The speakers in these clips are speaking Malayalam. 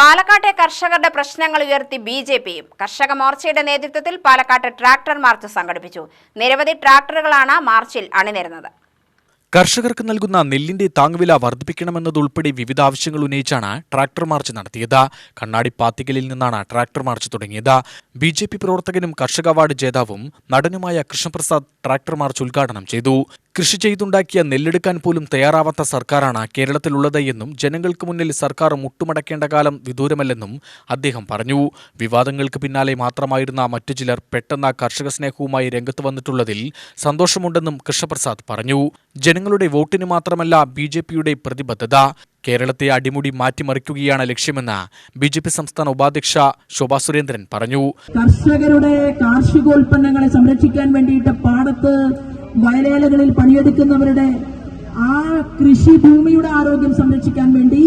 പാലക്കാട്ടെ കർഷകരുടെ പ്രശ്നങ്ങൾ ഉയർത്തി ബി ജെ പിയും. കർഷക മോർച്ചയുടെ നേതൃത്വത്തിൽ പാലക്കാട്ട് ട്രാക്ടർ മാർച്ച് സംഘടിപ്പിച്ചു. നിരവധി ട്രാക്ടറുകളാണ് മാർച്ചിൽ അണിനിരുന്നത്. കർഷകർക്ക് നൽകുന്ന നെല്ലിന്റെ താങ്ങുവില വർദ്ധിപ്പിക്കണമെന്നതുൾപ്പെടെ വിവിധ ആവശ്യങ്ങൾ ഉന്നയിച്ചാണ് ട്രാക്ടർ മാർച്ച് നടത്തിയത്. കണ്ണാടി പാത്തിക്കലിൽ നിന്നാണ് ട്രാക്ടർ മാർച്ച് തുടങ്ങിയത്. ബി ജെ പി പ്രവർത്തകനും കർഷക അവാർഡ് ജേതാവും നടനുമായ കൃഷ്ണപ്രസാദ് ട്രാക്ടർ മാർച്ച് ഉദ്ഘാടനം ചെയ്തു. കൃഷി ചെയ്തുണ്ടാക്കിയ നെല്ലെടുക്കാൻ പോലും തയ്യാറാവാത്ത സർക്കാരാണ് കേരളത്തിലുള്ളത് എന്നും ജനങ്ങൾക്ക് മുന്നിൽ സർക്കാർ മുട്ടുമടക്കേണ്ട കാലം വിദൂരമല്ലെന്നും അദ്ദേഹം പറഞ്ഞു. വിവാദങ്ങൾക്ക് പിന്നാലെ മാത്രമായിരുന്ന മറ്റു ചിലർ പെട്ടെന്ന് കർഷക സ്നേഹവുമായി രംഗത്ത് വന്നിട്ടുള്ളതിൽ സന്തോഷമുണ്ടെന്നും കൃഷ്ണപ്രസാദ് പറഞ്ഞു. ജനങ്ങളുടെ വോട്ടിന് മാത്രമല്ല ബി ജെ പിയുടെ പ്രതിബദ്ധത. കേരളത്തെ അടിമുടി മാറ്റിമറിക്കുകയാണ് ലക്ഷ്യമെന്ന് ബി ജെ പി സംസ്ഥാന ഉപാധ്യക്ഷ ശോഭാ സുരേന്ദ്രൻ പറഞ്ഞു. കർഷകരുടെ കാർഷികോൽപ്പന്നങ്ങളെ സംരക്ഷിക്കാൻ വേണ്ടിയിട്ട് പാടത്ത് വയലേലകളിൽ പണിയെടുക്കുന്നവരുടെ ആ കൃഷിഭൂമിയുടെ ആരോഗ്യം സംരക്ഷിക്കാൻ വേണ്ടി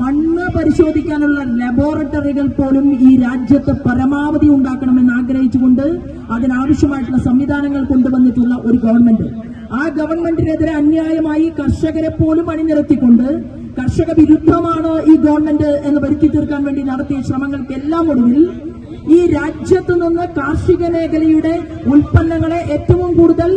മണ്ണ് പരിശോധിക്കാനുള്ള ലബോറട്ടറികൾ പോലും ഈ രാജ്യത്ത് പരമാവധി ഉണ്ടാക്കണമെന്ന് ആഗ്രഹിച്ചുകൊണ്ട് അതിനാവശ്യമായിട്ടുള്ള സംവിധാനങ്ങൾ കൊണ്ടുവന്നിട്ടുള്ള ഒരു ഗവൺമെന്റ്. ആ ഗവൺമെന്റിനെതിരെ അന്യായമായി കർഷകരെ പോലും അണിനിരത്തിക്കൊണ്ട് കർഷക വിരുദ്ധമാണ് ഈ ഗവൺമെന്റ് എന്ന് വരുത്തി തീർക്കാൻ വേണ്ടി നടത്തിയ ശ്രമങ്ങൾക്കെല്ലാം ഒടുവിൽ ഈ രാജ്യത്തു നിന്ന് കാർഷിക മേഖലയുടെ ഉൽപ്പന്നങ്ങളെ ഏറ്റവും കൂടുതൽ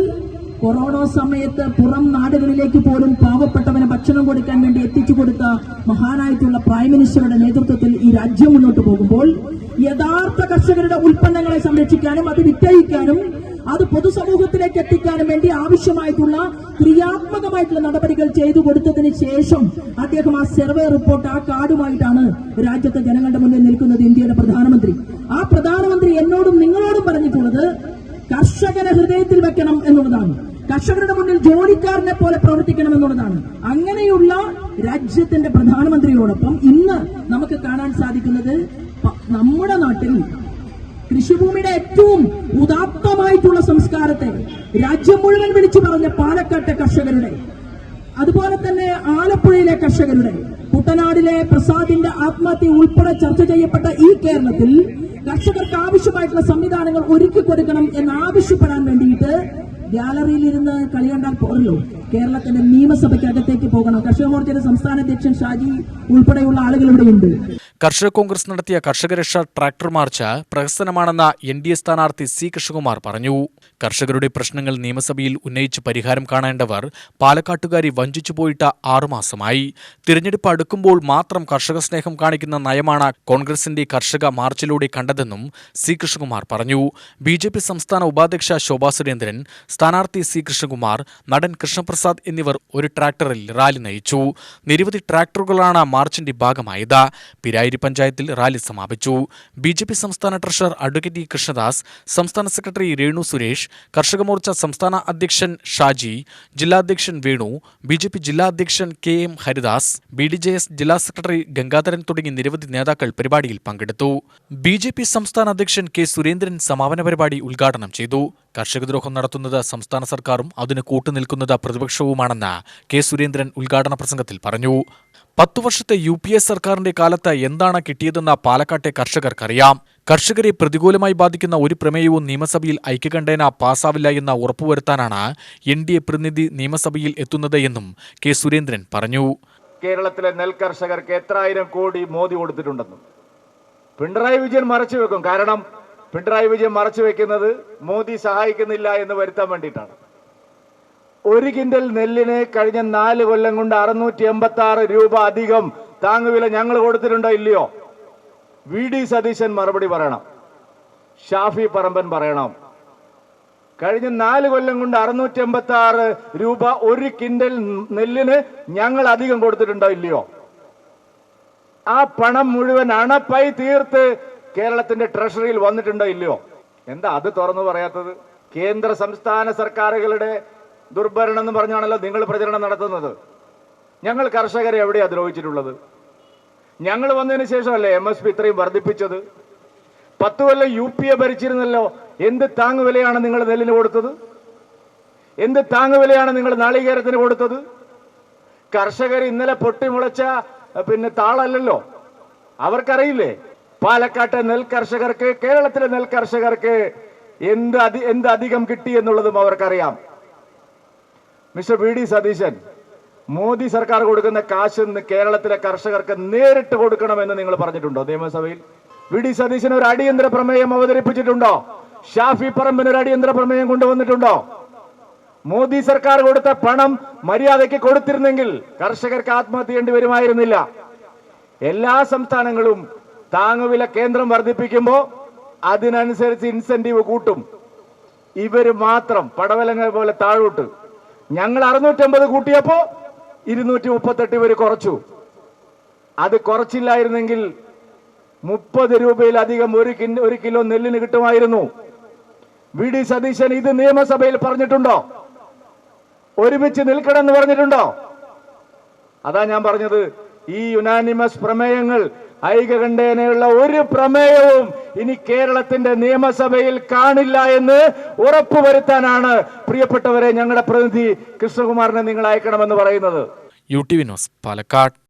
കൊറോണ സമയത്ത് പുറം നാടുകളിലേക്ക് പോലും പാവപ്പെട്ടവന് ഭക്ഷണം കൊടുക്കാൻ വേണ്ടി എത്തിച്ചു കൊടുത്ത മഹാനായിട്ടുള്ള പ്രൈം മിനിസ്റ്ററുടെ നേതൃത്വത്തിൽ ഈ രാജ്യം മുന്നോട്ട് പോകുമ്പോൾ യഥാർത്ഥ കർഷകരുടെ ഉൽപ്പന്നങ്ങളെ സംരക്ഷിക്കാനും അത് വിറ്റഴിക്കാനും അത് പൊതുസമൂഹത്തിലേക്ക് എത്തിക്കാൻ വേണ്ടി ആവശ്യമായിട്ടുള്ള ക്രിയാത്മകമായിട്ടുള്ള നടപടികൾ ചെയ്തു കൊടുത്തതിന് ശേഷം അദ്ദേഹം ആ സർവേ റിപ്പോർട്ട് ആ കാർഡുമായിട്ടാണ് രാജ്യത്തെ ജനങ്ങളുടെ മുന്നിൽ നിൽക്കുന്നത് ഇന്ത്യയുടെ പ്രധാനമന്ത്രി. ആ പ്രധാനമന്ത്രി എന്നോടും നിങ്ങളോടും പറഞ്ഞിട്ടുള്ളത് കർഷകനെ ഹൃദയത്തിൽ വെക്കണം എന്നുള്ളതാണ്. കർഷകരുടെ മുന്നിൽ ജോലിക്കാരനെ പോലെ പ്രവർത്തിക്കണം എന്നുള്ളതാണ്. അങ്ങനെയുള്ള രാജ്യത്തിന്റെ പ്രധാനമന്ത്രിയോടൊപ്പം ഇന്ന് നമുക്ക് കാണാൻ സാധിക്കുന്നത് നമ്മുടെ നാട്ടിൽ കൃഷിഭൂമിയുടെ ഏറ്റവും ഉദാത്തമായിട്ടുള്ള സംസ്കാരത്തെ രാജ്യം മുഴുവൻ വിളിച്ചു പറഞ്ഞ പാലക്കാട്ടെ കർഷകരുടെ അതുപോലെ തന്നെ ആലപ്പുഴയിലെ കർഷകരുടെ കുട്ടനാടിലെ പ്രസാദിന്റെ ആത്മഹത്യ ഉൾപ്പെടെ ചർച്ച ചെയ്യപ്പെട്ട ഈ കേരളത്തിൽ കർഷകർക്ക് ആവശ്യമായിട്ടുള്ള സംവിധാനങ്ങൾ ഒരുക്കി കൊടുക്കണം എന്ന് ആവശ്യപ്പെടാൻ വേണ്ടിയിട്ട് ഗാലറിയിൽ ഇരുന്ന് കളി കണ്ടാൽ പോരല്ലോ. കേരളത്തിന്റെ നിയമസഭയ്ക്കകത്തേക്ക് പോകണം. കർഷക മോർച്ചയുടെ സംസ്ഥാന അധ്യക്ഷൻ ഷാജി ഉൾപ്പെടെയുള്ള ആളുകൾ ഇവിടെയുണ്ട്. കർഷക കോൺഗ്രസ് നടത്തിയ കർഷക രക്ഷാ ട്രാക്ടർ മാർച്ച് പ്രഹസനമാണെന്ന എൻ ഡി എ സ്ഥാനാർത്ഥി സി കൃഷ്ണകുമാർ പറഞ്ഞു. കർഷകരുടെ പ്രശ്നങ്ങൾ നിയമസഭയിൽ ഉന്നയിച്ച് പരിഹാരം കാണേണ്ടവർ പാലക്കാട്ടുകാരി വഞ്ചിച്ചു പോയിട്ട് ആറുമാസമായി തിരഞ്ഞെടുപ്പ് അടുക്കുമ്പോൾ മാത്രം കർഷക സ്നേഹം കാണിക്കുന്ന നയമാണ് കോൺഗ്രസിന്റെ കർഷക മാർച്ചിലൂടെ കണ്ടതെന്നും സി കൃഷ്ണകുമാർ പറഞ്ഞു. ബി ജെ പി സംസ്ഥാന ഉപാധ്യക്ഷ ശോഭാ സുരേന്ദ്രൻ സ്ഥാനാർത്ഥി സി കൃഷ്ണകുമാർ നടൻ കൃഷ്ണപ്രസാദ് എന്നിവർ ഒരു ട്രാക്ടറിൽ റാലി നയിച്ചു. നിരവധി ട്രാക്ടറുകളാണ് മാർച്ചിന്റെ ഭാഗമായത്. പിരായിരി പഞ്ചായത്തിൽ റാലി സമാപിച്ചു. ബി ജെ പി സംസ്ഥാന ട്രഷറർ അഡ്വക്കേറ്റ് ഇ കൃഷ്ണദാസ് സംസ്ഥാന സെക്രട്ടറി രേണു സുരേഷ് കർഷക മോർച്ച സംസ്ഥാന അധ്യക്ഷൻ ഷാജി ജില്ലാധ്യക്ഷൻ വേണു ബി ജെ പി ജില്ലാ അധ്യക്ഷൻ K M Haridas B D J S ജില്ലാ സെക്രട്ടറി ഗംഗാധരൻ തുടങ്ങി നിരവധി നേതാക്കൾ പരിപാടിയിൽ പങ്കെടുത്തു. ബി ജെ പി സംസ്ഥാന അധ്യക്ഷൻ കെ സുരേന്ദ്രൻ സമാപന പരിപാടി ഉദ്ഘാടനം ചെയ്തു. കർഷകദ്രോഹം നടത്തുന്നത് സംസ്ഥാന സർക്കാരും അതിന് കൂട്ടുനിൽക്കുന്നത് പ്രതിപക്ഷവുമാണെന്ന് കെ സുരേന്ദ്രൻ ഉദ്ഘാടന പ്രസംഗത്തിൽ പറഞ്ഞു. പത്തു വർഷത്തെ യു പി എ സർക്കാരിന്റെ കാലത്ത് എന്താണ് കിട്ടിയതെന്ന് പാലക്കാട്ടെ കർഷകർക്കറിയാം. കർഷകരെ പ്രതികൂലമായി ബാധിക്കുന്ന ഒരു പ്രമേയവും നിയമസഭയിൽ ഐക്യകണ്ഠേന പാസാവില്ല എന്ന ഉറപ്പുവരുത്താനാണ് എൻ ഡി എ പ്രതിനിധി നിയമസഭയിൽ എത്തുന്നത് എന്നും കെ സുരേന്ദ്രൻ പറഞ്ഞു. കേരളത്തിലെ നെൽ കർഷകർക്ക് എത്രായിരം കോടി മോദി കൊടുത്തിട്ടുണ്ടെന്നും. പിണറായി വിജയൻ മറച്ചു വെക്കും കാരണം പിണറായി വിജയൻ മറച്ചു വെക്കുന്നത് മോദി സഹായിക്കുന്നില്ല എന്ന് വരുത്താൻ വേണ്ടിയിട്ടാണ്. ഒരു കിൻഡൽ നെല്ലിന് കഴിഞ്ഞ നാല് കൊല്ലം കൊണ്ട് അറുന്നൂറ്റി എൺപത്തി ആറ് രൂപ അധികം താങ്ങുവില ഞങ്ങൾ കൊടുത്തിട്ടുണ്ടോ ഇല്ലയോ? വി ഡി സതീശൻ മറുപടി പറയണം. ഷാഫി പറമ്പൻ പറയണം. കഴിഞ്ഞ നാല് കൊല്ലം കൊണ്ട് അറുന്നൂറ്റി എൺപത്തി ആറ് രൂപ ഒരു കിൻഡൽ നെല്ലിന് ഞങ്ങൾ അധികം കൊടുത്തിട്ടുണ്ടോ ഇല്ലയോ? ആ പണം മുഴുവൻ അണപ്പായി തീർത്ത് കേരളത്തിന്റെ ട്രഷറിയിൽ വന്നിട്ടുണ്ടോ ഇല്ലയോ? എന്താ അത് തുറന്നു പറയാത്തത്? കേന്ദ്ര സംസ്ഥാന സർക്കാരുകളുടെ ദുർഭരണം എന്ന് പറഞ്ഞാണല്ലോ നിങ്ങൾ പ്രചരണം നടത്തുന്നത്. ഞങ്ങൾ കർഷകരെ എവിടെയാ ദ്രോഹിച്ചിട്ടുള്ളത്? ഞങ്ങൾ വന്നതിന് ശേഷമല്ലേ എം എസ് പി ഇത്രയും വർദ്ധിപ്പിച്ചത്? പത്ത് കൊല്ലം യു പി എ ഭരിച്ചിരുന്നല്ലോ എന്ത് താങ്ങുവിലയാണ് നിങ്ങൾ നെല്ലിന് കൊടുത്തത്? എന്ത് താങ്ങുവിലയാണ് നിങ്ങൾ നാളികേരത്തിന് കൊടുത്തത്? കർഷകർ ഇന്നലെ പൊട്ടിമുളച്ച പിന്നെ താളല്ലല്ലോ. അവർക്കറിയില്ലേ പാലക്കാട്ടെ നെൽ കർഷകർക്ക് കേരളത്തിലെ നെൽ കർഷകർക്ക് എന്ത് എന്ത് അധികം കിട്ടി എന്നുള്ളതും അവർക്കറിയാം. Mister V D Satheesan Modi സർക്കാർ കൊടുക്കുന്ന കാശ് കേരളത്തിലെ കർഷകർക്ക് നേരിട്ട് കൊടുക്കണമെന്ന് നിങ്ങൾ പറഞ്ഞിട്ടുണ്ടോ? നിയമസഭയിൽ വി ഡി സതീശൻ ഒരു അടിയന്തര പ്രമേയം അവതരിപ്പിച്ചിട്ടുണ്ടോ? ഷാഫി പറമ്പിന് ഒരു അടിയന്തര പ്രമേയം കൊണ്ടുവന്നിട്ടുണ്ടോ? മോദി സർക്കാർ കൊടുത്ത പണം മര്യാദയ്ക്ക് കൊടുത്തിരുന്നെങ്കിൽ കർഷകർക്ക് ആത്മഹത്യ ചെയ്യേണ്ടി വരുമായിരുന്നില്ല. എല്ലാ സംസ്ഥാനങ്ങളും താങ്ങുവില കേന്ദ്രം വർദ്ധിപ്പിക്കുമ്പോൾ അതിനനുസരിച്ച് ഇൻസെന്റീവ് കൂട്ടും. ഇവർ മാത്രം പടവലങ്ങൾ പോലെ താഴോട്ട്. ഞങ്ങൾ അറുന്നൂറ്റമ്പത് കൂട്ടിയപ്പോ ഇരുന്നൂറ്റി മുപ്പത്തെട്ട് പേര് കുറച്ചു. അത് കുറച്ചില്ലായിരുന്നെങ്കിൽ മുപ്പത് രൂപയിലധികം ഒരു കിൻ- ഒരു കിലോ നെല്ലിന് കിട്ടുമായിരുന്നു. വി ഡി സതീശൻ ഇത് നിയമസഭയിൽ പറഞ്ഞിട്ടുണ്ടോ? ഒരുമിച്ച് നിൽക്കണമെന്ന് പറഞ്ഞിട്ടുണ്ടോ? അതാ ഞാൻ പറഞ്ഞത് ഈ യുനാനിമസ് പ്രമേയങ്ങൾ ഐകകണ്ഠേനയുള്ള ഒരു പ്രമേയവും ഇനി കേരളത്തിന്റെ നിയമസഭയിൽ കാണില്ല എന്ന് ഉറപ്പുവരുത്താനാണ് പ്രിയപ്പെട്ടവരെ ഞങ്ങളുടെ പ്രതിനിധി കൃഷ്ണകുമാറിനെ നിങ്ങൾ അയക്കണമെന്ന് പറയുന്നത്. U T V news Palakkad.